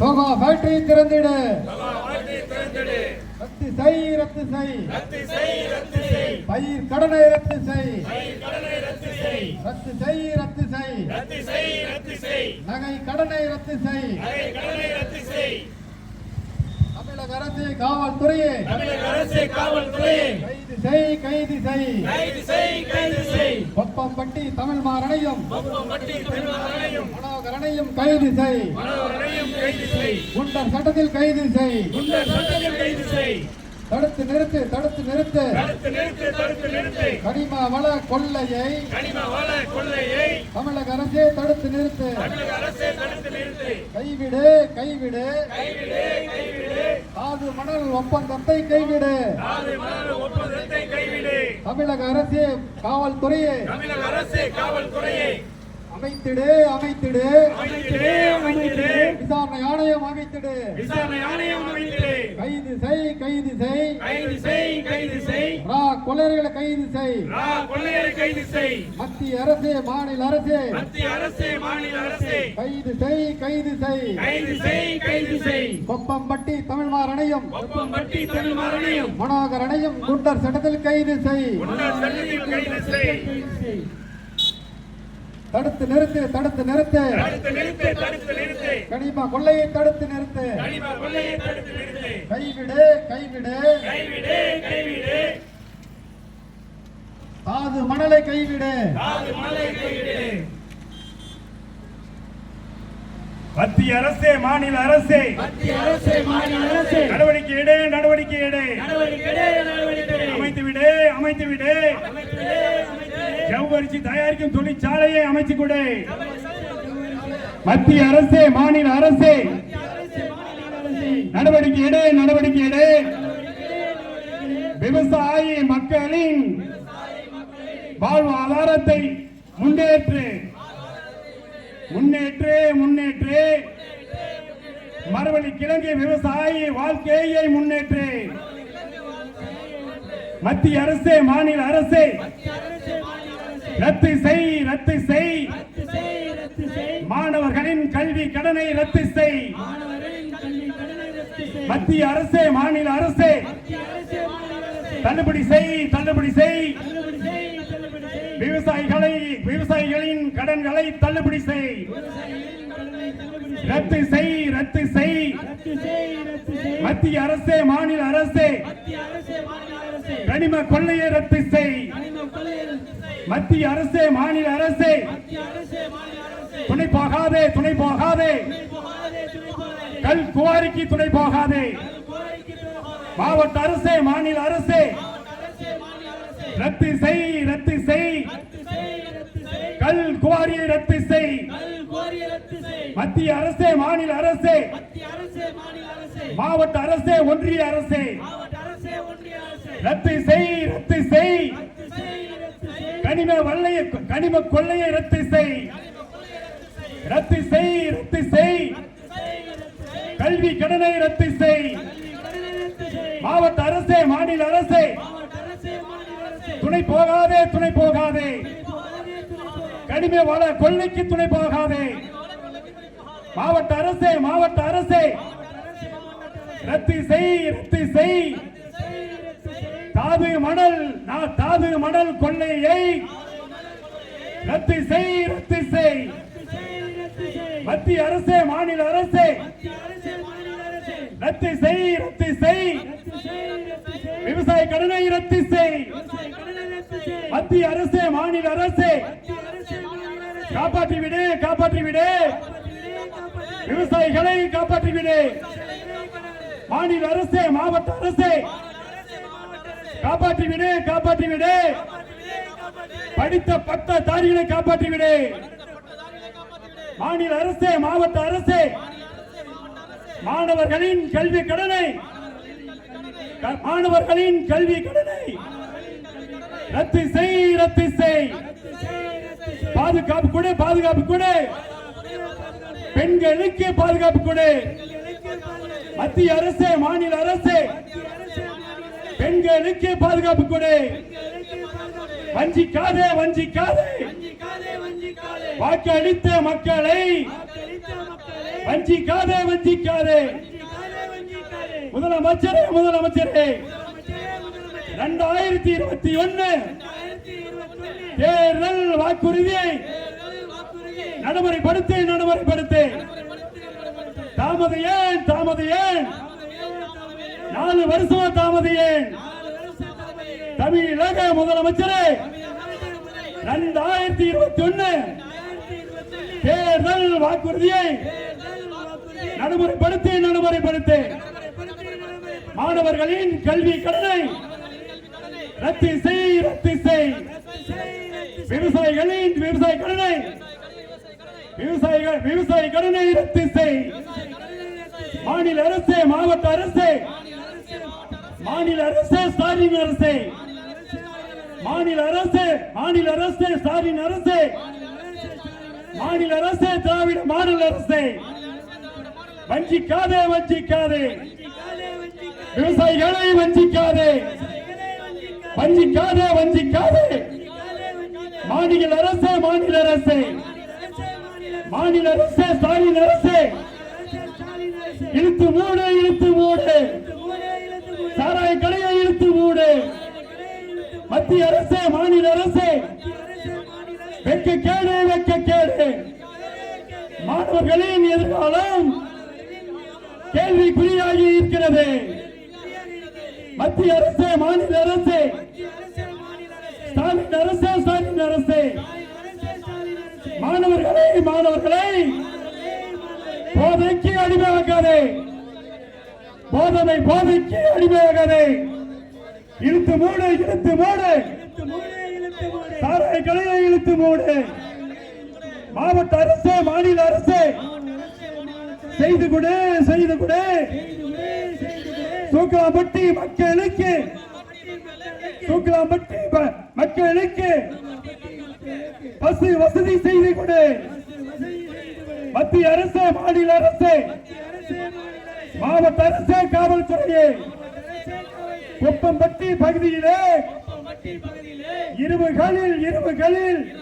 சோகா factory திறந்திடு. ரத்து செய் ரத்து செய். பயிர் கடனை ரத்து செய். ரத்து செய். ரத்து செய் நகை கடனை ரத்து செய். தமிழக அரசு காவல்துறையே. கைது செய் கைது செய். கொப்பம்பட்டி தமிழ் மாறனையும். மனோகரனையும் கைது செய் குண்டர் சட்டத்தில் கைது செய் தடுத்து நிறுத்து தடுத்து நிறுத்து. கனிம வள கொள்ளையை. தமிழக அரசே தடுத்து நிறுத்து. கைவிடு கைவிடு. காது மணல் ஒப்பந்தத்தை கைவிடு. தமிழக அரசே காவல்துறையே. அமைத்திடு அமைத்திடு. விசாரணை ஆணையம் அமைத்திடு. கைது செய் கைது செய். ரா கொள்ளையர்களை கைது செய். கைது செய். மத்திய அரசே மாநில அரசே. மத்திய அரசே மாநில அரசே. கைது செய் கைது செய். கைது செய் கைது செய். கொப்பம்பட்டி தமிழ்மார் அணையும். ஒப்பம்பட்டி தமிழ்மாரனையும் மனோகர் அணையும். குண்டர் சட்டத்தில் கைது செய். முன்னாள் சட்டத்தில் கைது செய். தடுத்து நிறுத்து தடுத்து நிறுத்து. தடுத்து நிறுத்து தடுத்து நிறுத்து. கனிம கொள்ளையை தடுத்து நிறுத்து. கனிம கொள்ளையை தடுத்து நிறுத்து. கைவிடு கைவிடு. கைவிடு கைவிடு. தாது மணலை கைவிடு. மத்திய அரசே மாநில அரசே. மத்திய அரசு மாநில அரசு. நடவடிக்கை எடு நடவடிக்கை எடு. நடவடிக்கை எடு, நடவடிக்கை. அமைத்து விடு அமைத்து விடு. அமைத்திடு, அமைத்திடு. ஜவ்வரிசி தயாரிக்கும் தொழிற்சாலையை அமைத்து கொடு மத்திய அரசே மாநில அரசே. நடவடிக்கை எடு நடவடிக்கை எடு. விவசாயி மக்களின் வாழ்வாதாரத்தை முன்னேற்று. முன்னேற்று முன்னேற்று. மறுவழி கிழங்கு விவசாயி வாழ்க்கையை முன்னேற்று. மத்திய அரசே மாநில அரசே. ரத்து செய் ரத்து செய். மாணவர்களின் கல்வி கடனை ரத்து செய். மத்திய அரசே மாநில அரசே. தள்ளுபடி செய் தள்ளுபடி செய். விவசாயிகளை விவசாயிகளின் கடன்களை தள்ளுபடி செய். ரத்து செய் ரத்து செய். மத்திய அரசு மாநில அரசு. கனிம கொள்ளையை ரத்து செய் கனிம கொள்ளையை ரத்து செய். மத்திய அரசே மாநில அரசே. துணை போகாதே துணை போகாதே. கல் குவாரிக்கு துணை போகாதே. மாவட்ட அரசே மாநில அரசே. ரத்து செய் ரத்து செய். கல் குவாரியை ரத்து செய். மத்திய அரசே மாநில அரசே. மாவட்ட அரசே ஒன்றிய அரசே. ரத்து செய், ரத்து செய். கனிம வல்லைய கனிம கொள்ளையை ரத்து செய். ரத்து செய் ரத்து செய். கல்வி கடனை ரத்து செய். மாவட்ட அரசே மாநில அரசே. துணை போகாதே துணை போகாதே. கனிம வள கொள்ளைக்கு துணை போகாதே. மாவட்ட அரசே மாவட்ட அரசே. ரத்து செய் ரத்து செய். ரத்து செய், ரத்து செய். தாது மணல் நான் தாது மணல் கொள்ளையை ரத்து செய் ரத்து செய். மத்திய அரசே மாநில அரசே. ரத்து செய் ரத்து செய். விவசாய கடனை ரத்து செய். மத்திய அரசே மாநில அரசே. காப்பாற்றி விடு காப்பாற்றி விடு. விவசாயிகளை காப்பாற்றி விடு. மாநில அரசே மாவட்ட அரசே. காப்பாற்றி விடு காப்பாற்றி விடு. படித்த பத்த தாரிகளை காப்பாற்றி விடு மாநில அரசே மாவட்ட அரசே. மாணவர்களின் கல்வி கடனை. மாணவர்களின் கல்வி கடனை. ரத்து செய் ரத்து செய். பாதுகாப்பு கொடு பாதுகாப்பு கொடு. பெண்களுக்கு பாதுகாப்பு கொடு. மத்திய அரசே மாநில அரசே அரசு மாநில அரசு. பெண்களுக்கு பாதுகாப்பு கொடு. வஞ்சிக்காதே வஞ்சிக்காதே. வாக்களித்த மக்களை வஞ்சிக்காதே வஞ்சிக்காதே. முதலமைச்சரே முதலமைச்சரே. இரண்டாயிரத்தி இருபத்தி ஒன்னு தேர்தல் வாக்குறுதியை நடைமுறைப்படுத்து நடைமுறைப்படுத்து. தாமத ஏன் தாமத ஏன்? நாலு வருஷம் தாமத ஏன்? தமிழக முதலமைச்சரே இரண்டாயிரத்தி இருபத்தி ஒன்னு தேர்தல் வாக்குறுதியை நடைமுறைப்படுத்தி நடைமுறைப்படுத்தி மாணவர்களின் கல்வி கடனை ரத்து செய் ரத்து செய். விவசாயிகளின் விவசாய கடனை விவசாயிகள் விவசாய கடனை ரத்து செய். மாநில அரசு மாவட்ட அரசு மாநில அரசு ஸ்டாலின் அரசு. மாநில அரசு மாநில அரசு ஸ்டாலின் அரசு. மாநில அரசு திராவிட மாடல் அரசு. வஞ்சிக்காதே வஞ்சிக்காதே. விவசாயிகளை வஞ்சிக்காதே. வஞ்சிக்காதே வஞ்சிக்காதே. மாநில அரசு மாநில அரசு. மாநில அரசு ஸ்டாலின் அரசு. இழுத்து மூடு இழுத்து மூடு சாராய கடையை இழுத்து மூடு மத்திய அரசு மாநில அரசு வெக்க கேடு வெக்க கேடு மாணவர்களின் எதிர்காலம் கேள்விக்குறியாகி இருக்கிறது. மத்திய அரசு மாநில அரசு ஸ்டாலின் அரசு ஸ்டாலின் அரசு. மாணவர்களை மாணவர்களை போதைக்கு அடிமையாக்காதே போதனை போதைக்கு அடிமையாகாதே. இழுத்து மூடு இழுத்து மூடு. சாராய கடையை இழுத்து மூடு. மாவட்ட அரசு மாநில அரசு. செய்து கொடு செய்து கொடு. தூக்கலாம்பட்டி மக்களுக்கு. தூக்கலாம்பட்டி மக்களுக்கு. பசு வசதி செய்து கொடு. மத்திய அரசு மாநில அரசு. மாவட்ட அரசு காவல்துறையே. குப்பம்பட்டி பகுதியிலே. இருவுகளில் இருவுகளில்.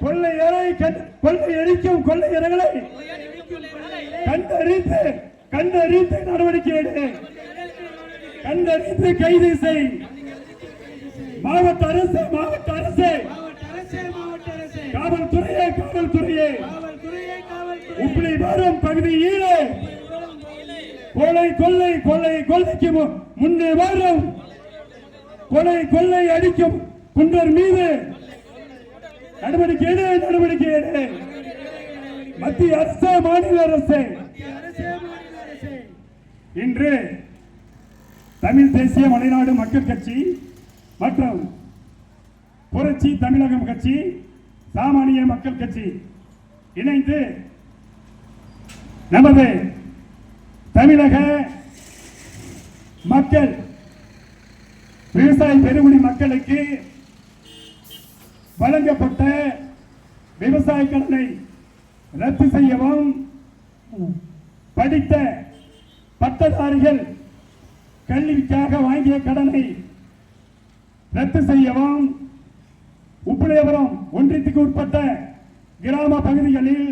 கொள்ளையரை கண்- கொள்ளையடிக்கும் கொள்ளையர்களை கண்டறிந்து கண்டறிந்து நடவடிக்கை எடு. கண்டறிந்து கைது செய். மாவட்ட அரசு மாவட்ட அரசு. காவல்துறையே காவல்துறையே. இப்படி வரும் பகுதியிலே கொலை கொள்ளை கொள்ளை கொள்ளைக்கு முன்னே வரும். கொலை கொள்ளை அடிக்கும் குண்டர் மீது. நடவடிக்கை எடு நடவடிக்கை எடு. மத்திய அரசு மாநில அரசு. இன்று தமிழ் தேசிய மலைநாடு மக்கள் கட்சி மற்றும் புரட்சி தமிழகம் கட்சி சாமானிய மக்கள் கட்சி இணைந்து நமது தமிழக மக்கள் விவசாய பெருமணி மக்களுக்கு வழங்கப்பட்ட விவசாய கடனை ரத்து செய்யவும் படித்த பட்டதாரிகள் கல்விக்காக வாங்கிய கடனை ரத்து செய்யவும் உப்புளேபுரம் ஒன்றியத்துக்கு உட்பட்ட கிராம பகுதிகளில்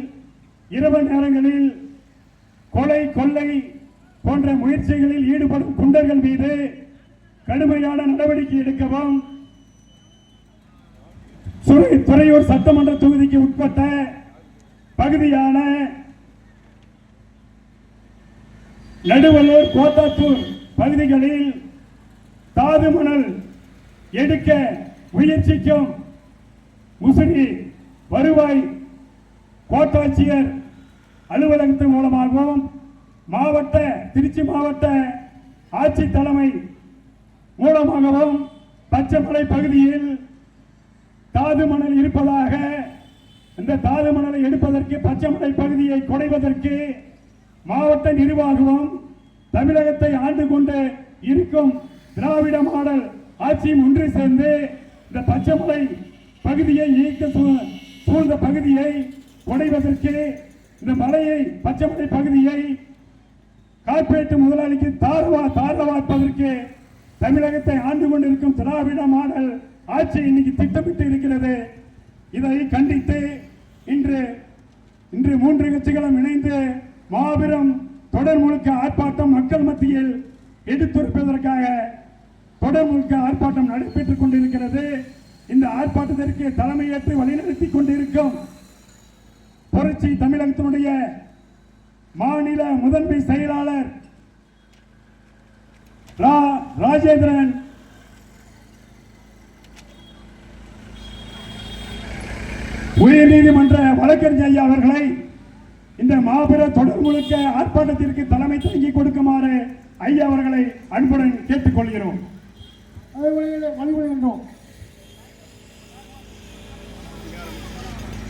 இரவு நேரங்களில் கொலை கொள்ளை போன்ற முயற்சிகளில் ஈடுபடும் குண்டர்கள் மீது கடுமையான நடவடிக்கை எடுக்கவும். துறையூர் சட்டமன்ற தொகுதிக்கு உட்பட்ட பகுதியான நடுவலூர் கோத்தாத்தூர் பகுதிகளில் தாது மணல் எடுக்க முயற்சிக்கும் முசிறி வருவாய் கோட்டாட்சியர் அலுவலகத்தின் மூலமாகவும் மாவட்ட திருச்சி மாவட்ட ஆட்சி தலைமை மூலமாகவும் பச்சைமலை பகுதியில் தாது மணல் இருப்பதாக இந்த தாது மணலை எடுப்பதற்கு பச்சைமலை பகுதியை குறைவதற்கு மாவட்ட நிர்வாகமும் தமிழகத்தை ஆண்டு கொண்டு இருக்கும் திராவிட மாடல் ஆட்சியும் ஒன்று சேர்ந்து இந்த பச்சைமலை பகுதியை இயக்க சூழ்ந்த பகுதியை குறைவதற்கு இந்த மலையை பச்சைமலை பகுதியை கார்பரேட் முதலாளிக்கு தாரவா தாரவாப்பதற்கு தமிழகத்தை ஆண்டு கொண்டிருக்கும் திராவிட மாடல் ஆட்சி இன்னைக்கு திட்டமிட்டு இருக்கிறது. இதை கண்டித்து இன்று இன்று மூன்று கட்சிகளும் இணைந்து மாபெரும் தொடர் முழுக்க ஆர்ப்பாட்டம் மக்கள் மத்தியில் எடுத்துரைப்பதற்காக தொடர் முழுக்க ஆர்ப்பாட்டம் நடைபெற்றுக் கொண்டிருக்கிறது. இந்த ஆர்ப்பாட்டத்திற்கு தலைமையேற்று வழிநடத்தி கொண்டிருக்கும் புரட்சி தமிழகத்தினுடைய மாநில முதன்மை செயலாளர் ரா- ராஜேந்திரன். உயர்நீதிமன்ற வழக்கறிஞர் ஐயா அவர்களை இந்த மாபெரும் தொடர் முழுக்க ஆர்ப்பாட்டத்திற்கு தலைமை தாங்கி கொடுக்குமாறு ஐயா அவர்களை அன்புடன் கேட்டுக்கொள்கிறோம். வழிபடுகின்றோம்.